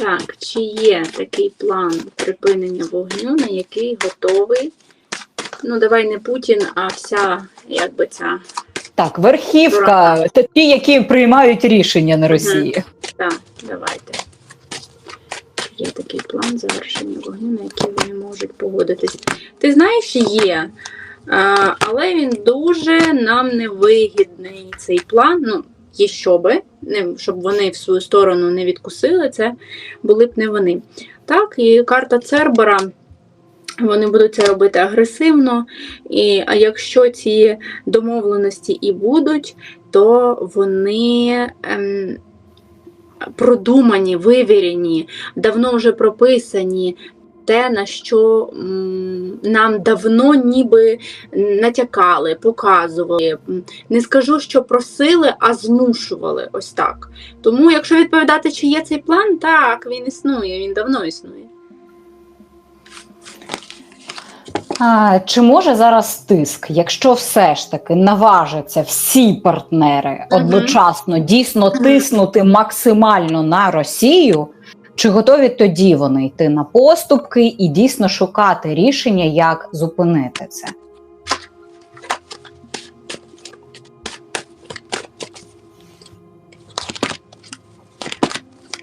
Так, чи є такий план припинення вогню, на який готовий? Ну, давай не Путін, а вся, як би ця. Так, верхівка, та ті, які приймають рішення на Росії. Так, давайте. Є такий план завершення вогню, на який вони можуть погодитись. Ти знаєш, є, але він дуже нам невигідний цей план. Ну, є щоби, не, щоб вони в свою сторону не відкусили, це були б не вони. Так, і карта Цербера. Вони будуть це робити агресивно, і а якщо ці домовленості і будуть, то вони ем, продумані, вивірені, давно вже прописані. Те, на що нам давно ніби натякали, показували. Не скажу, що просили, а змушували ось так. Тому, якщо відповідати, чи є цей план, так, він існує, він давно існує. А, чи може зараз тиск, якщо все ж таки наважаться всі партнери одночасно дійсно тиснути максимально на Росію? Чи готові тоді вони йти на поступки і дійсно шукати рішення, як зупинити це?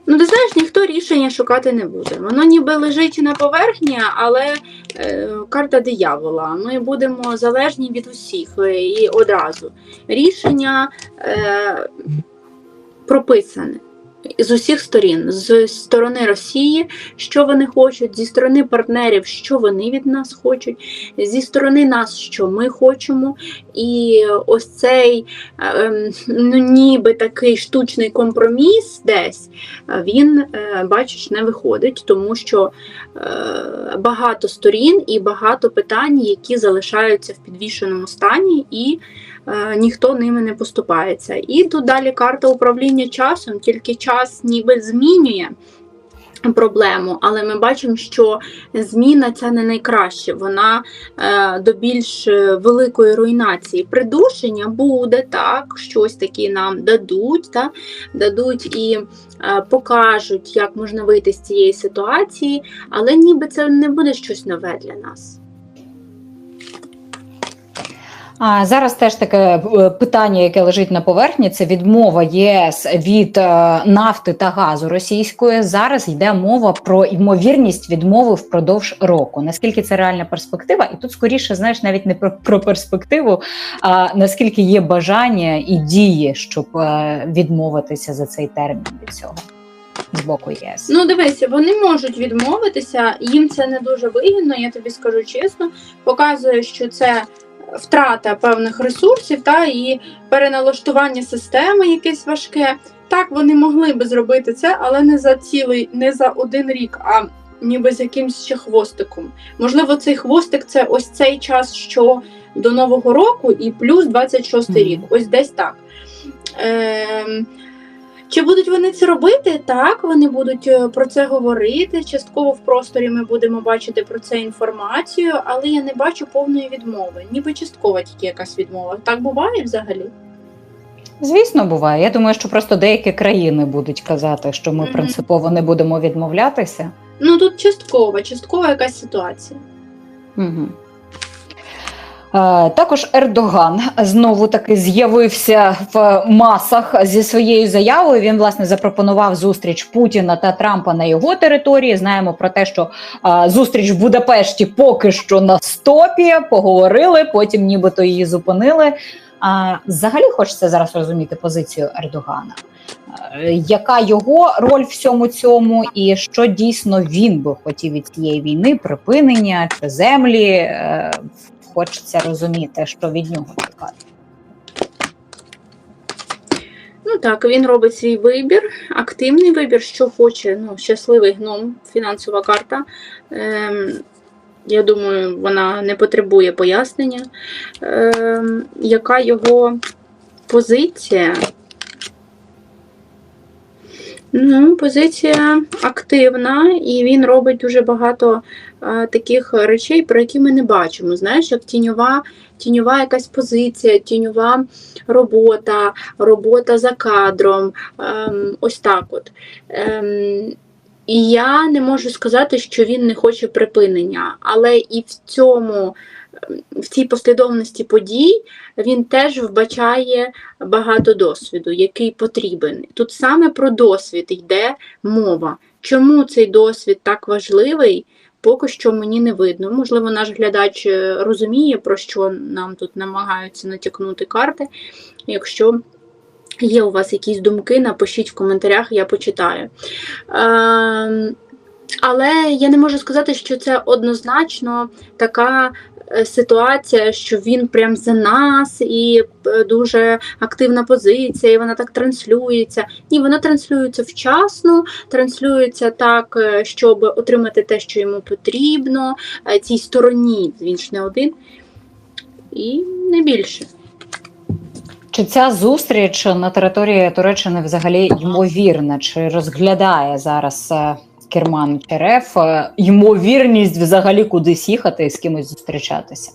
Ну, ти знаєш, ніхто рішення шукати не буде. Воно ніби лежить на поверхні, але е, карта диявола. Ми будемо залежні від усіх е, і одразу. Рішення е, прописане з усіх сторін, з сторони Росії, що вони хочуть, зі сторони партнерів, що вони від нас хочуть, зі сторони нас, що ми хочемо. І ось цей е, ну, ніби такий штучний компроміс десь е, він, е, бачиш, не виходить, тому що е, багато сторін і багато питань, які залишаються в підвішеному стані, і ніхто ними не поступається. І тут далі карта управління часом, тільки час ніби змінює. Проблему, але ми бачимо, що зміна ця не найкраще, вона е, до більш е, великої руйнації. Придушення буде так, щось такі нам дадуть, та, дадуть і е, покажуть, як можна вийти з цієї ситуації, але ніби це не буде щось нове для нас. А зараз теж таке е, питання, яке лежить на поверхні, це відмова ЄС від е, нафти та газу російської. Зараз йде мова про ймовірність відмови впродовж року. Наскільки це реальна перспектива? І тут скоріше знаєш навіть не про, про перспективу, а наскільки є бажання і дії, щоб е, відмовитися за цей термін від цього з боку ЄС. Ну, дивися, вони можуть відмовитися, їм це не дуже вигідно, я тобі скажу чесно. Показує, що це втрата певних ресурсів та і переналаштування системи якесь важке. Так, вони могли би зробити це, але не за цілий, не за один рік, а ніби з якимсь ще хвостиком. Можливо, цей хвостик це ось цей час, що до Нового року, і плюс 26 Мгм. рік. Ось десь так. Ем, чи будуть вони це робити? Так, вони будуть е, про це говорити. Частково в просторі ми будемо бачити про це інформацію, але я не бачу повної відмови. Ніби часткова тільки якась відмова. Так буває взагалі. Звісно, буває. Я думаю, що просто деякі країни будуть казати, що ми Мгм. принципово не будемо відмовлятися. Ну тут часткова, часткова якась ситуація. Угу. Е, також Ердоган знову таки з'явився в масах зі своєю заявою. Він власне запропонував зустріч Путіна та Трампа на його території. Знаємо про те, що е, зустріч в Будапешті поки що на стопі. Поговорили, потім нібито її зупинили. А взагалі хочеться зараз розуміти позицію Ердогана. Е, Яка його роль в всьому цьому, і що дійсно він би хотів від цієї війни, припинення чи землі? Хочеться розуміти, що від нього чекати. Ну так, він робить свій вибір, активний вибір, що хоче. Ну, щасливий гном, фінансова карта. Ем, я думаю, вона не потребує пояснення. Ем, яка його позиція? Ну, позиція активна, і він робить дуже багато е, таких речей, про які ми не бачимо. Знаєш, як тіньова, тіньова якась позиція, тіньова робота, робота за кадром. Ем, ось так от. Ем, І я не можу сказати, що він не хоче припинення, але і в цьому, ем, в цій послідовності подій він теж вбачає багато досвіду, який потрібен. Тут саме про досвід йде мова. Чому цей досвід так важливий? Поки що мені не видно. Можливо, наш глядач е, розуміє, про що нам тут намагаються натякнути карти. Якщо є у вас якісь думки, напишіть в коментарях, я почитаю. Ем, але я не можу сказати, що це однозначно така е, ситуація, що він прям за нас і е, дуже активна позиція, і вона так транслюється. Ні, вона транслюється вчасно, транслюється так, е, щоб отримати те, що йому потрібно, цій стороні, він ж не один, і не більше. Чи ця зустріч на території Туреччини взагалі ймовірна? Чи розглядає зараз е, керман РФ е, ймовірність взагалі кудись їхати і з кимось зустрічатися?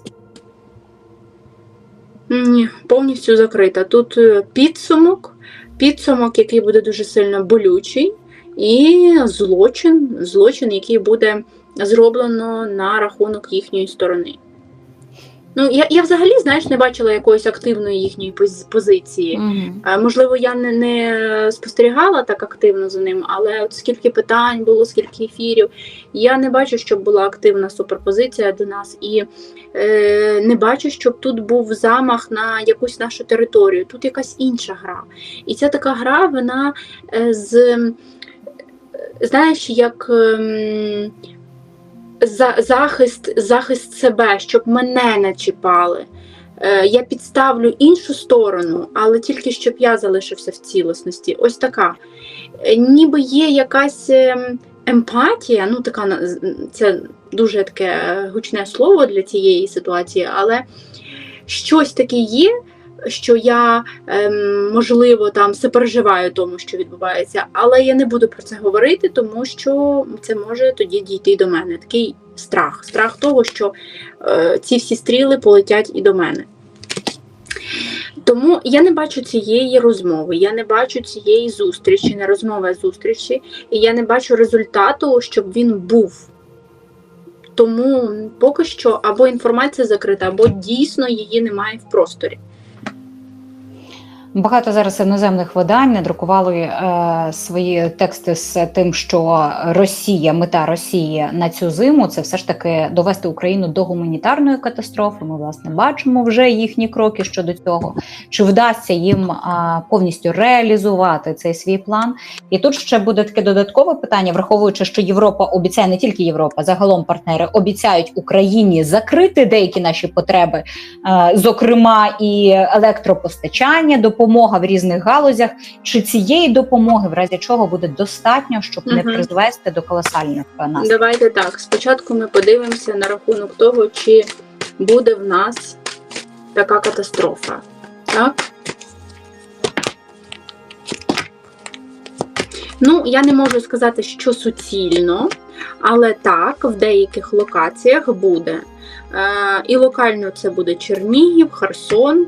Ні, повністю закрита. Тут е, підсумок, підсумок, який буде дуже сильно болючий, і злочин, злочин, який буде зроблено на рахунок їхньої сторони. Ну, я, я взагалі, знаєш, не бачила якоїсь активної їхньої пози- позиції. Е, Можливо, я не, не спостерігала так активно за ним, але от скільки питань було, скільки ефірів, я не бачу, щоб була активна суперпозиція до нас, і е, не бачу, щоб тут був замах на якусь нашу територію. Тут якась інша гра. І ця така гра, вона е, з, е, знаєш, як. ем, за, захист, захист себе, щоб мене не чіпали. Е, я підставлю іншу сторону, але тільки щоб я залишився в цілісності. Ось така. Е, Ніби є якась ем, емпатія, ну така це дуже таке гучне слово для цієї ситуації, але щось таке є. Що я ем, можливо там сопереживаю тому, що відбувається, але я не буду про це говорити, тому що це може тоді дійти до мене. Такий страх, страх того, що е, ці всі стріли полетять і до мене. Тому я не бачу цієї розмови, я не бачу цієї зустрічі, не розмови, а зустрічі, і я не бачу результату, щоб він був. Тому поки що або інформація закрита, або дійсно її немає в просторі. Багато зараз іноземних видань надрукували е, свої тексти з тим, що Росія, мета Росії на цю зиму це все ж таки довести Україну до гуманітарної катастрофи. Ми власне бачимо вже їхні кроки щодо цього. Чи вдасться їм а, повністю реалізувати цей свій план? І тут ще буде таке додаткове питання, враховуючи, що Європа обіцяє не тільки Європа, загалом партнери обіцяють Україні закрити деякі наші потреби, е, зокрема і електропостачання, допомога в різних галузях. Чи цієї допомоги, в разі чого буде достатньо, щоб не призвести до колосальних наслідків? Давайте так. Спочатку ми подивимося на рахунок того, чи буде в нас така катастрофа. Так? Ну, я не можу сказати, що суцільно, але так, в деяких локаціях буде. Е, і локально це буде Чернігів, Херсон,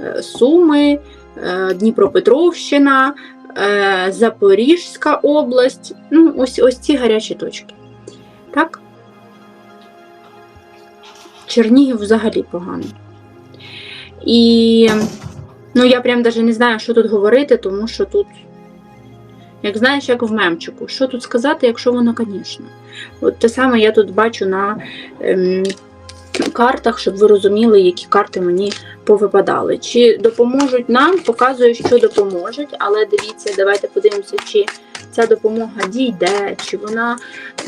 е, Суми, Дніпропетровщина, е, Запорізька область. Ну, ось, ось ці гарячі точки. Так? Чернігів взагалі погано. І ну, я прям навіть не знаю, що тут говорити, тому що тут, як знаєш, як в мемчику, що тут сказати, якщо воно, звісно. От те саме я тут бачу на ем, картах, щоб ви розуміли, які карти мені повипадали. Чи допоможуть нам, показує, що допоможуть, але дивіться, давайте подивимося, чи ця допомога дійде, чи вона,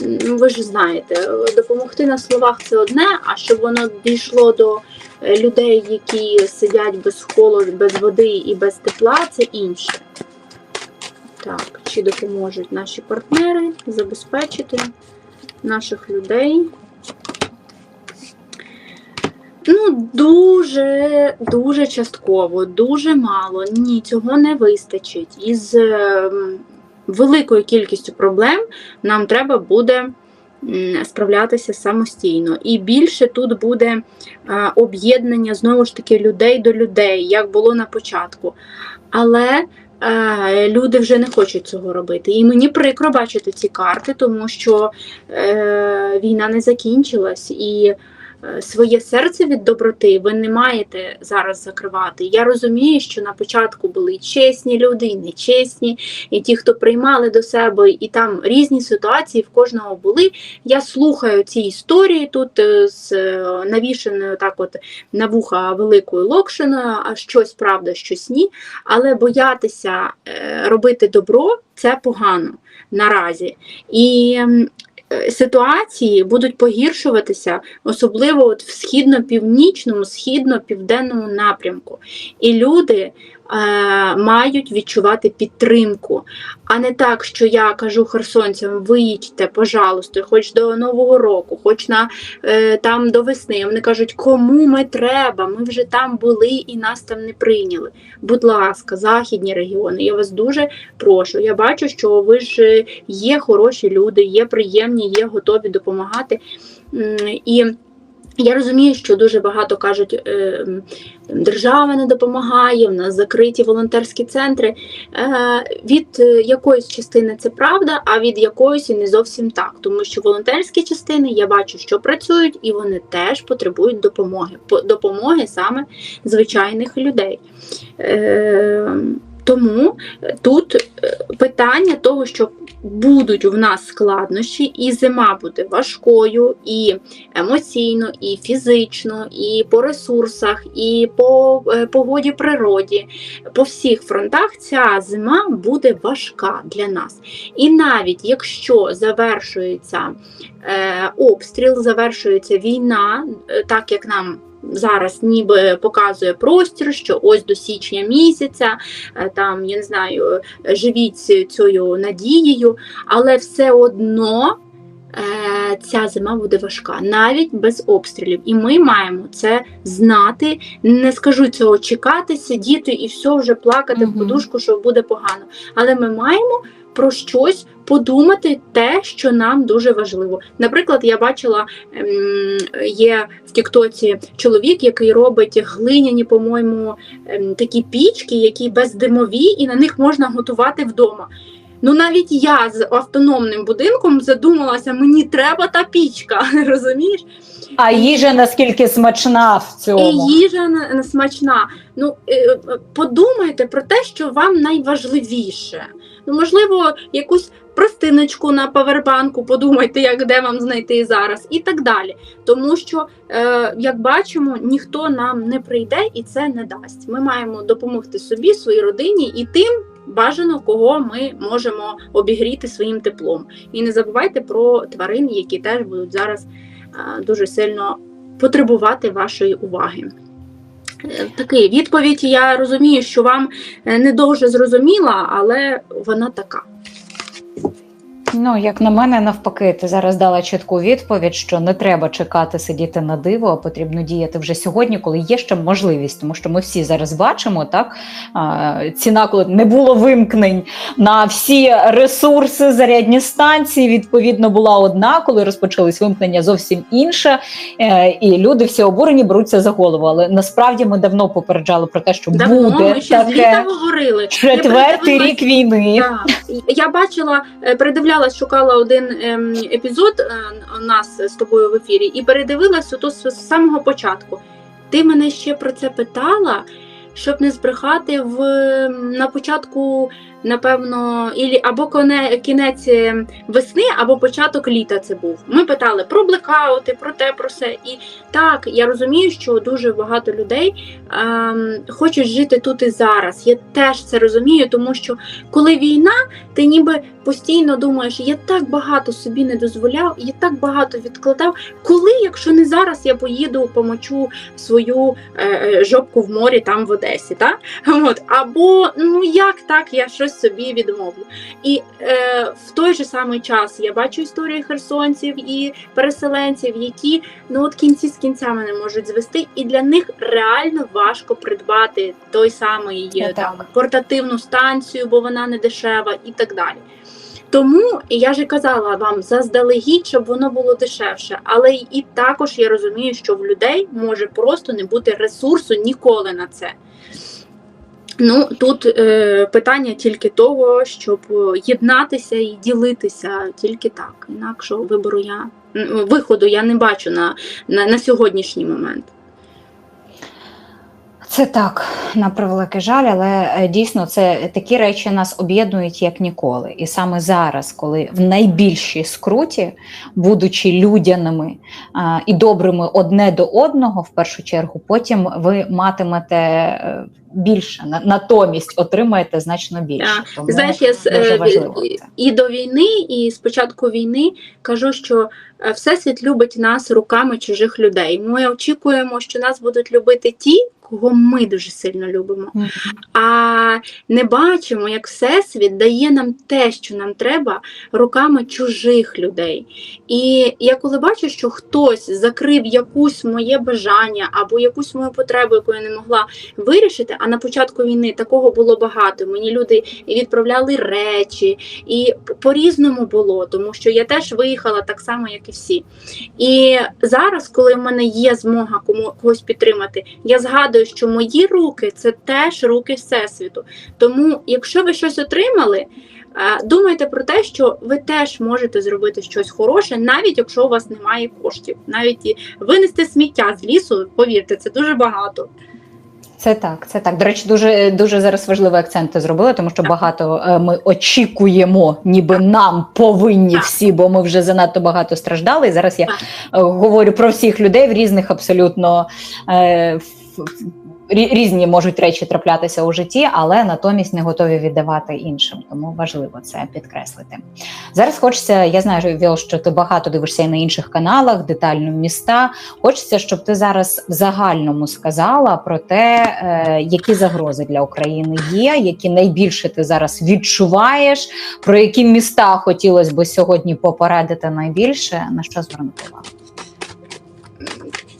ну ви ж знаєте, допомогти на словах це одне, а щоб воно дійшло до е, людей, які сидять без холоду, без води і без тепла, це інше. Так, чи допоможуть наші партнери забезпечити наших людей? Ну, дуже, дуже частково, дуже мало. Ні, цього не вистачить. Із ем, великою кількістю проблем нам треба буде справлятися самостійно. І більше тут буде а, об'єднання знову ж таки людей до людей, як було на початку. Але е, люди вже не хочуть цього робити. І мені прикро бачити ці карти, тому що е, війна не закінчилась і. Е, Своє серце від доброти ви не маєте зараз закривати. Я розумію, що на початку були чесні люди, і нечесні, і ті, хто приймали до себе, і там різні ситуації в кожного були. Я слухаю ці історії тут е, з е, навішеною так от на вуха великою локшиною, а щось правда, щось ні. Але боятися робити добро це погано наразі. І ситуації будуть погіршуватися, особливо от в східно-північному, східно-південному напрямку. І люди е, мають відчувати підтримку, а не так, що я кажу херсонцям, виїдьте, пожалуйста, хоч до Нового року, хоч на е, там до весни. Вони кажуть, кому ми треба? Ми вже там були і нас там не прийняли. Будь ласка, західні регіони, я вас дуже прошу. Я бачу, що ви ж е, є хороші люди, є приємні, є готові допомагати. І я розумію, що дуже багато кажуть, е, держава не допомагає, в нас закриті волонтерські центри. Е, Від е, якоїсь частини це правда, а від якоїсь і не зовсім так. Тому що волонтерські частини я бачу, що працюють, і вони теж потребують допомоги. Допомоги саме звичайних людей. Е, Тому тут е, питання того, що будуть в нас складнощі, і зима буде важкою, і емоційно, і фізично, і по ресурсах, і по е, погоді природі. По всіх фронтах ця зима буде важка для нас. І навіть якщо завершується е, обстріл, завершується війна, е, так як нам. Зараз ніби показує простір, що ось до січня місяця, е, там я не знаю, е, живіть цією надією, але все одно е, ця зима буде важка, навіть без обстрілів. І ми маємо це знати. Не скажу цього чекати, сидіти і все вже плакати в подушку, що буде погано. Але ми маємо про щось подумати, те, що нам дуже важливо. Наприклад, я бачила, ем, є в Тіктоці чоловік, який робить глиняні, по-моєму, ем, такі пічки, які бездимові, і на них можна готувати вдома. Ну навіть я з автономним будинком задумалася, мені треба та пічка, розумієш? А їжа наскільки смачна в І цьому. їжа не- не смачна. Ну е, е, подумайте про те, що вам найважливіше. Ну, можливо, якусь простиночку на павербанку, подумайте, як де вам знайти зараз, і так далі. Тому що, е, як бачимо, ніхто нам не прийде і це не дасть. Ми маємо допомогти собі, своїй родині і тим. Бажано, кого ми можемо обігріти своїм теплом. І не забувайте про тварин, які теж будуть зараз е, дуже сильно потребувати вашої уваги. Е, Такий відповідь. Я розумію, що вам е, не дуже зрозуміла, але вона така. Ну, як на мене, навпаки, ти зараз дала чітку відповідь, що не треба чекати сидіти на диво, а потрібно діяти вже сьогодні, коли є ще можливість. Тому що ми всі зараз бачимо, так ціна, коли не було вимкнень на всі ресурси, зарядні станції, відповідно, була одна, коли розпочались вимкнення зовсім інша. Е, і люди всі обурені беруться за голову. Але насправді ми давно попереджали про те, що Давно буде ми ще таке говорили. четвертий рік війни. Так. Я бачила, е, передивлялась, шукала один ем, епізод е, нас з тобою в ефірі і передивилась ото з з самого початку. Ти мене ще про це питала, щоб не збрехати в на початку, напевно, ілі або коне, кінець е, весни, або початок літа це був. Ми питали про блекаути, про те, про все. І так, я розумію, що дуже багато людей ем, хочуть жити тут і зараз. Я теж це розумію, тому що коли війна, ти ніби постійно думаєш, я так багато собі не дозволяв, я так багато відкладав. Коли, якщо не зараз, я поїду помочу свою е, е, жопку в морі там в Одесі, так? От. Або ну як так, я щось собі відмовлю. І е, в той же самий час я бачу історії херсонців і переселенців, які ну от кінці з кінцями не можуть звести, і для них реально важко придбати той самий Ну, е, там так. портативну станцію, бо вона не дешева, і так далі. Тому я ж казала вам заздалегідь, щоб воно було дешевше. Але і також я розумію, що в людей може просто не бути ресурсу ніколи на це. Ну тут е, питання тільки того, щоб єднатися і ділитися тільки так. Інакше вибору я виходу я не бачу на, на, на сьогоднішній момент. Це так, на превеликий жаль, але е, дійсно це такі речі нас об'єднують як ніколи. І саме зараз, коли в найбільшій скруті, будучи людяними а, і добрими одне до одного, в першу чергу, потім ви матимете е, більше, на- натомість отримаєте значно більше. Тому Знаєш, я е, і- до війни, і з початку війни кажу, що Всесвіт любить нас руками чужих людей. Ми очікуємо, що нас будуть любити ті, кого ми дуже сильно любимо. А не бачимо, як Всесвіт дає нам те, що нам треба, руками чужих людей. І я коли бачу, що хтось закрив якусь моє бажання або якусь мою потребу, яку я не могла вирішити, а на початку війни такого було багато. Мені люди відправляли речі, і по-різному було, тому що я теж виїхала так само, як і всі. І зараз, коли в мене є змога кому когось підтримати, я згадую, що мої руки це теж руки Всесвіту. Тому, якщо ви щось отримали, е, думайте про те, що ви теж можете зробити щось хороше, навіть якщо у вас немає коштів, навіть і винести сміття з лісу, повірте, це дуже багато. Це так, це так. До речі, дуже дуже зараз важливий акцент ти зробила, тому що багато е, ми очікуємо, ніби нам повинні всі, бо ми вже занадто багато страждали. І зараз я е, говорю про всіх людей в різних абсолютно е, різні можуть речі траплятися у житті, але натомість не готові віддавати іншим. Тому важливо це підкреслити. Зараз хочеться, я знаю, Віл, що ти багато дивишся і на інших каналах, детально міста. Хочеться, щоб ти зараз в загальному сказала про те, е, які загрози для України є, які найбільше ти зараз відчуваєш, про які міста хотілося б сьогодні попередити найбільше, на що звернути увагу.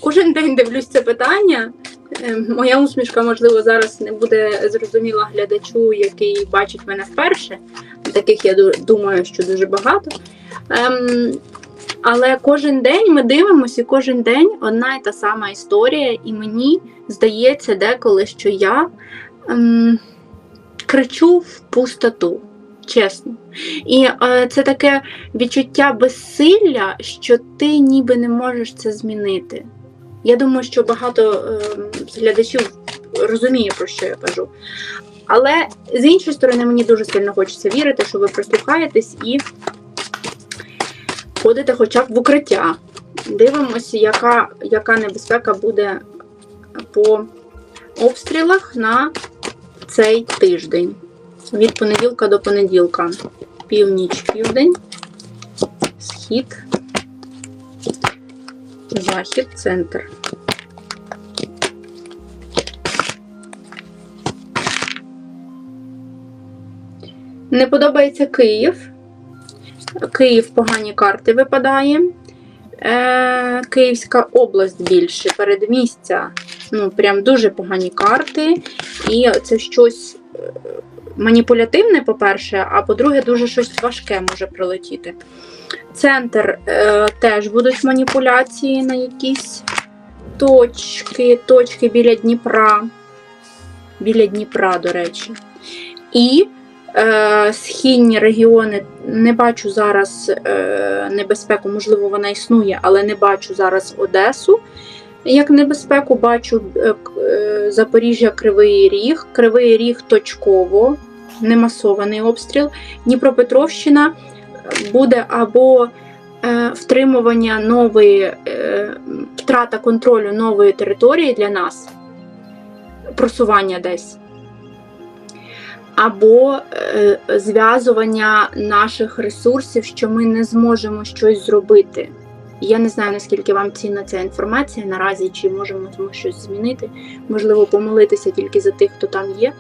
Кожен день дивлюсь це питання. Е, Моя усмішка, можливо, зараз не буде зрозуміла глядачу, який бачить мене вперше. Таких я думаю, що дуже багато. Ем, але кожен день ми дивимося, і кожен день одна і та сама історія, і мені здається деколи, що я ем, кричу в пустоту. Чесно. І е, це таке відчуття безсилля, що ти ніби не можеш це змінити. Я думаю, що багато е, глядачів розуміє, про що я кажу. Але з іншої сторони, мені дуже сильно хочеться вірити, що ви прислухаєтесь і ходите хоча б в укриття. Дивимося, яка, яка небезпека буде по обстрілах на цей тиждень. Від понеділка до понеділка. Північ, південь, схід, захід, центр. Не подобається Київ. Київ погані карти випадає. Е, Київська область більше, передмістя. Ну, прям дуже погані карти. І це щось е, маніпулятивне, по-перше, а по-друге, дуже щось важке може прилетіти. Центр е, теж будуть маніпуляції на якісь точки, точки біля Дніпра. Біля Дніпра, до речі. І е, східні регіони не бачу зараз е, небезпеку, можливо, вона існує, але не бачу зараз Одесу. Як небезпеку бачу е, е, Запоріжжя Кривий Ріг, Кривий Ріг точково, не масований обстріл. Дніпропетровщина буде або е, втримування нової, е, втрата контролю нової території для нас, просування десь. Або е, зв'язування наших ресурсів, що ми не зможемо щось зробити. Я не знаю, наскільки вам цінна ця інформація наразі, чи можемо ми щось змінити. Можливо, помолитися тільки за тих, хто там є.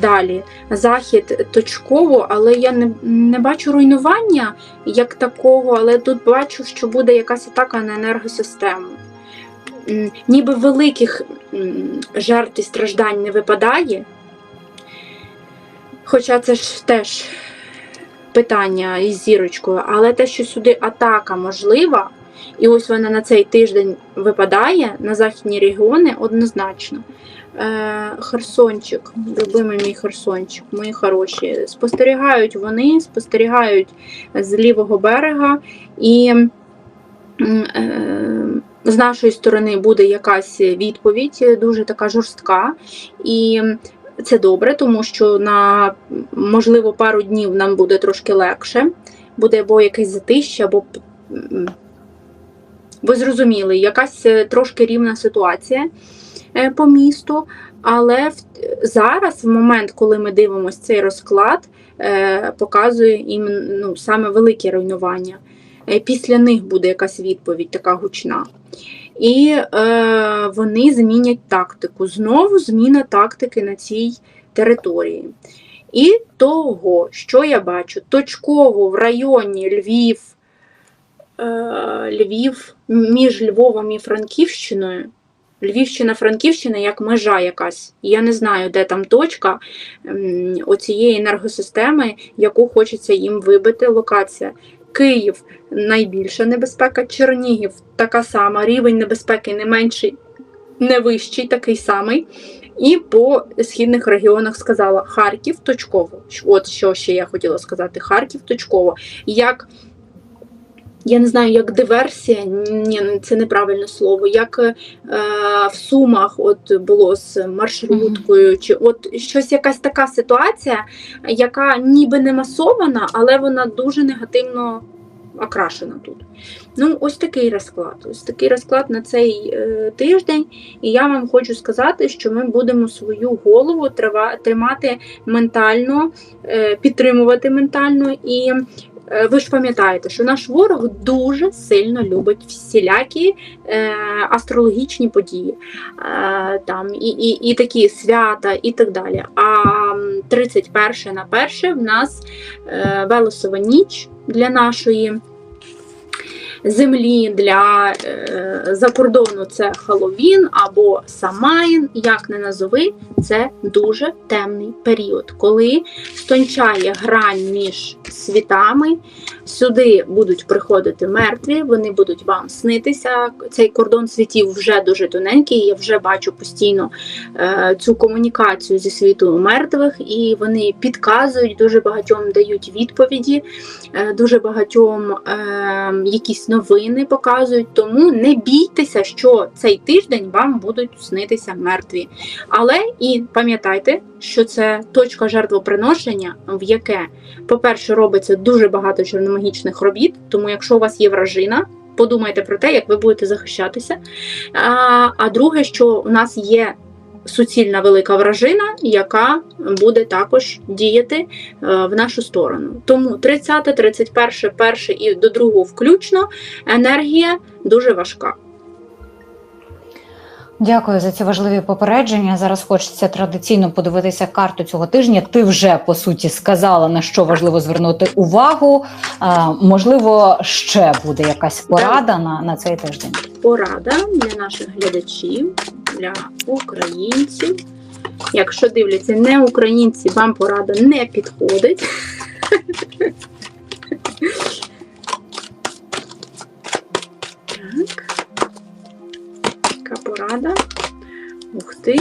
Далі, захід точково, але я не, не бачу руйнування як такого, але тут бачу, що буде якась атака на енергосистему. Ніби великих жертв і страждань не випадає. Хоча це ж теж питання із зірочкою, але те, що сюди атака можлива, і ось вона на цей тиждень випадає на західні регіони однозначно. Е, Херсончик, любимий мій Херсончик, мої хороші. Спостерігають вони, спостерігають з лівого берега, і е, з нашої сторони буде якась відповідь, дуже така жорстка. І це добре, тому що на можливо пару днів нам буде трошки легше. Буде або якесь затище, або ви зрозуміли, якась е, трошки рівна ситуація по місту. Але зараз, в момент, коли ми дивимося цей розклад, е, показує їм ну, саме велике руйнування. Е, після них буде якась відповідь, така гучна. І е, вони змінять тактику. Знову зміна тактики на цій території. І того, що я бачу, точково в районі Львів, е, Львів між Львовом і Франківщиною. Львівщина, Франківщина як межа якась. Я не знаю, де там точка оцієї енергосистеми, яку хочеться їм вибити. Локація. Київ найбільша небезпека, Чернігів така сама, рівень небезпеки не менший, не вищий, такий самий. І по східних регіонах сказала Харків точково. От що ще я хотіла сказати: Харків точково. Як я не знаю, як диверсія, ні, це неправильне слово, як е, в Сумах от було з маршруткою, чи от щось якась така ситуація, яка ніби не масована, але вона дуже негативно окрашена тут. Ну, ось такий розклад. Ось такий розклад на цей е, тиждень. І я вам хочу сказати, що ми будемо свою голову трива- тримати ментально, е, підтримувати ментально і. Е, Ви ж пам'ятаєте, що наш ворог дуже сильно любить всілякі е, астрологічні події, е, там і, і, і такі свята, і так далі. А м, 31 на перше в нас е, Велесова ніч для нашої землі, для е, закордону це Халовін або Самайн, як не назови, це дуже темний період, коли стончає грань між світами. Сюди будуть приходити мертві, вони будуть вам снитися. Цей кордон світів вже дуже тоненький. Я вже бачу постійно е, цю комунікацію зі світу мертвих, і вони підказують дуже багатьом дають відповіді, е, дуже багатьом е, якісь новини показують. Тому не бійтеся, що цей тиждень вам будуть снитися мертві. Але і пам'ятайте, що це точка жертвоприношення, в яке, по-перше, робиться дуже багато чорномагічних робіт. Тому, якщо у вас є вражина, подумайте про те, як ви будете захищатися. А, а друге, що у нас є суцільна велика вражина, яка буде також діяти е, в нашу сторону. Тому 30, 31, 1 і до 2 включно енергія дуже важка. Дякую за ці важливі попередження. Зараз хочеться традиційно подивитися карту цього тижня. Ти вже по суті сказала на що важливо звернути увагу. А, можливо, ще буде якась порада на, на цей тиждень. порада для наших глядачів, для українців. Якщо дивляться не українці, вам порада не підходить. Так. Порада. Ух ти,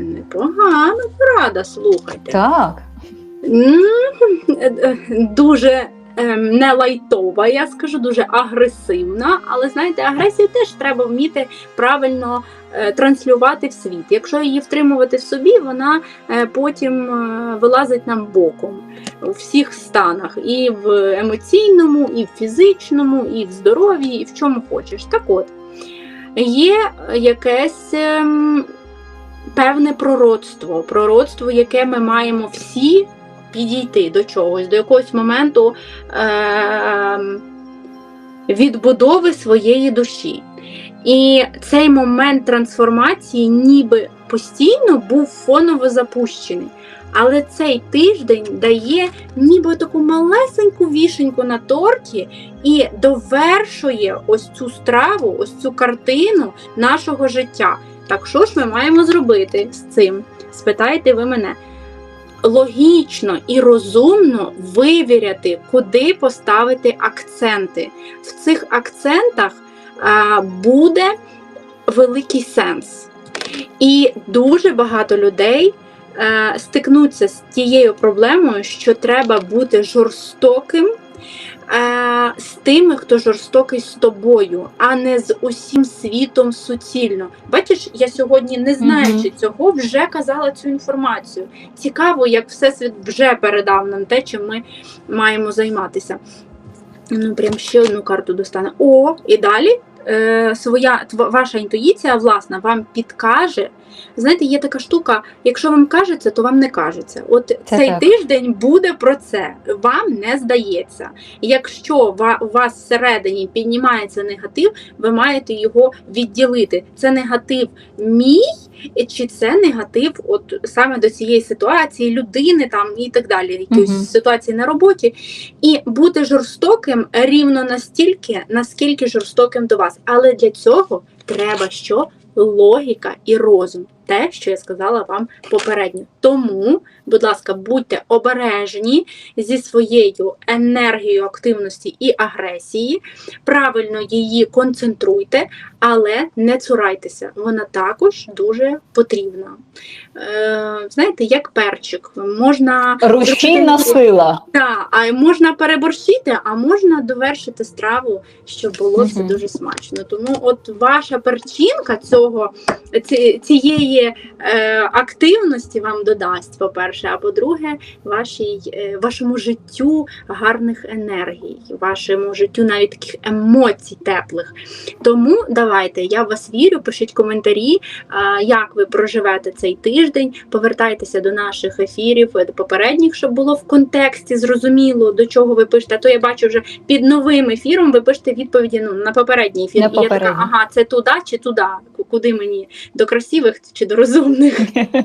непогана порада, слухайте. Так. Дуже ем, не лайтова, я скажу, дуже агресивна. Але знаєте, агресію теж треба вміти правильно е, транслювати в світ. Якщо її втримувати в собі, вона е, потім е, вилазить нам боком у всіх станах, і в емоційному, і в фізичному, і в здоров'ї, і в чому хочеш. Так от, є якесь. ем, Певне пророцтво, пророцтво, яке ми маємо всі підійти до чогось, до якогось моменту е- відбудови своєї душі. І цей момент трансформації ніби постійно був фоново запущений. Але цей тиждень дає ніби таку малесеньку вішеньку на торті і довершує ось цю страву, ось цю картину нашого життя. Так що ж ми маємо зробити з цим? Спитаєте ви мене логічно і розумно вивіряти, куди поставити акценти. В цих акцентах а, буде великий сенс. І дуже багато людей е, стикнуться з тією проблемою, що треба бути жорстоким е, з тими, хто жорстокий з тобою, а не з усім світом суцільно. Бачиш, я сьогодні, не знаючи Мгм. цього, вже казала цю інформацію. Цікаво, як Всесвіт вже передав нам те, чим ми маємо займатися. Ну, прям ще одну карту достане. О, і далі е, своя ваша інтуїція, власна, вам підкаже. Знаєте, є така штука, якщо вам кажеться, то вам не кажеться. От Це цей так. тиждень буде про це. Вам не здається. Якщо у вас всередині піднімається негатив, ви маєте його відділити. Це негатив мій, чи це негатив, от саме до цієї ситуації, людини там і так далі, якісь Мгм. ситуації на роботі, і бути жорстоким рівно настільки, наскільки жорстоким до вас. Але для цього треба що? Логіка і розум. Те, що я сказала вам попередньо. Тому, будь ласка, будьте обережні зі своєю енергією активності і агресії, правильно її концентруйте, але не цурайтеся. Вона також дуже потрібна. Е, знаєте, як перчик. Можна Рушійна сила. так, а можна переборщити, а можна довершити страву, щоб було все дуже смачно. Тому от ваша перчинка цього ці- е, активності вам додасть, по-перше, а по-друге, вашій, е, вашому життю гарних енергій, вашому життю навіть таких емоцій теплих. Тому давайте, я в вас вірю, пишіть коментарі, а, як ви проживете цей тиждень. Повертайтеся до наших ефірів, е, до попередніх, щоб було в контексті зрозуміло, до чого ви пишете. А то я бачу вже під новим ефіром ви пишете відповіді ну, на попередній ефір. На І я така, ага, це туди чи туди, куди мені до красивих чи до розумних.